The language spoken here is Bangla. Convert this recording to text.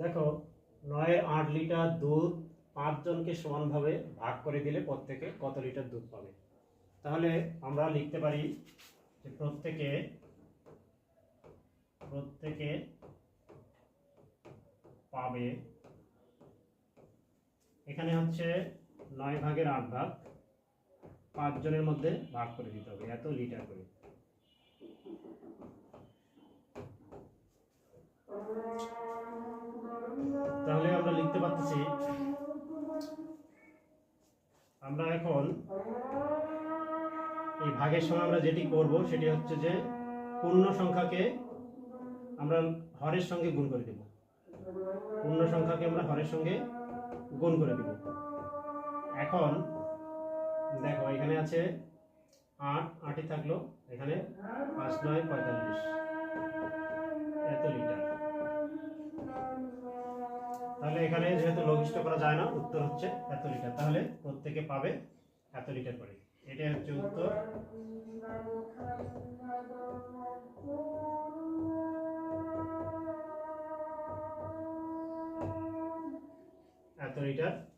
দেখো নয়ের আট লিটার দুধ পাঁচজনকে সমানভাবে ভাগ করে দিলে প্রত্যেকে কত লিটার দুধ পাবে? তাহলে আমরা লিখতে পারি যে প্রত্যেকে প্রত্যেকে পাবে, এখানে হচ্ছে নয় ভাগের আট ভাগ পাঁচজনের মধ্যে ভাগ করে দিতে হবে, এত লিটার করে। পারতেছি। আমরা এখন এই ভাগের সময় আমরা যেটি করব সেটি হচ্ছে যে পূর্ণ সংখ্যাকে আমরা হরের সঙ্গে গুণ করে দেব। পূর্ণ সংখ্যাকে আমরা হরের সঙ্গে গুণ করে দেব। এখন দেখো, এখানে আছে আট, আটই থাকল, এখানে পাঁচ, নয়, পঁয়তাল্লিশ। তাহলে এখানে যেহেতু লঘিষ্ঠ করা যায় না, উত্তর হচ্ছে এত লিটার। তাহলে প্রত্যেকে পাবে এত লিটার করে। এটাই হচ্ছে উত্তর। এত লিটার।